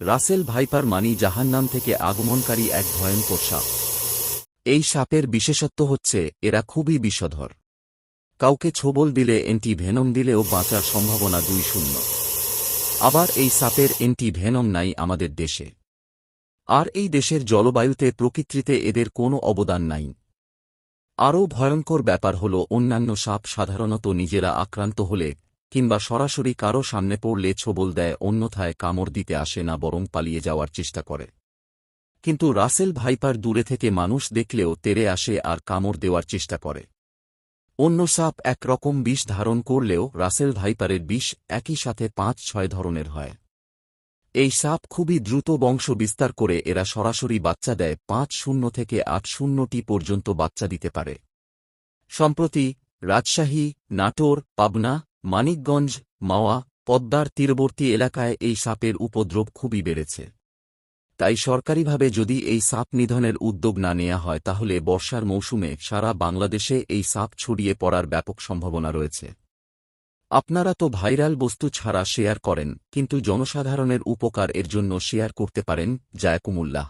Russell viper মানি জাহান্নাম থেকে আগমনকারী এক ভয়ঙ্কর সাপ। এই সাপের বিশেষত্ব হচ্ছে, এরা খুবই বিষধর। কাউকে ছোবল দিলে এন্টি ভেনম দিলেও বাঁচার সম্ভাবনা দুই শূন্য। আবার এই সাপের এন্টি ভেনম নাই আমাদের দেশে। আর এই দেশের জলবায়ুতে প্রকৃতিতে এদের কোনো অবদান নাই। আরও ভয়ঙ্কর ব্যাপার হল, অন্যান্য সাপ সাধারণত নিজেরা আক্রান্ত হলে কিংবা সরাসরি কারও সামনে পড়লে ছোবল দেয়, অন্যথায় কামড় দিতে আসে না, বরং পালিয়ে যাওয়ার চেষ্টা করে। কিন্তু রাসেল ভাইপার দূরে থেকে মানুষ দেখলেও তেরে আসে আর কামড় দেওয়ার চেষ্টা করে। অন্য সাপ একরকম বিষ ধারণ করলেও রাসেল ভাইপারের বিষ একই সাথে পাঁচ, ছয় ধরনের হয়। এই সাপ খুবই দ্রুত বংশ বিস্তার করে এরা সরাসরি বাচ্চা দেয়, পাঁচ শূন্য থেকে আট শূন্যটি পর্যন্ত বাচ্চা দিতে পারে। সম্প্রতি রাজশাহী, নাটোর, পাবনা মানিকগঞ্জ, মাওয়া, পদ্মার তীরবর্তী এলাকায় এই সাপের উপদ্রব খুবই বেড়েছে। তাই সরকারিভাবে যদি এই সাপ নিধনের উদ্যোগ না নেওয়া হয়, তাহলে বর্ষার মৌসুমে সারা বাংলাদেশে এই সাপ ছড়িয়ে পড়ার ব্যাপক সম্ভাবনা রয়েছে। আপনারা তো ভাইরাল বস্তু ছাড়া শেয়ার করেন, কিন্তু জনসাধারণের উপকার এর জন্য শেয়ার করতে পারেন, জায়কুমুল্লাহ।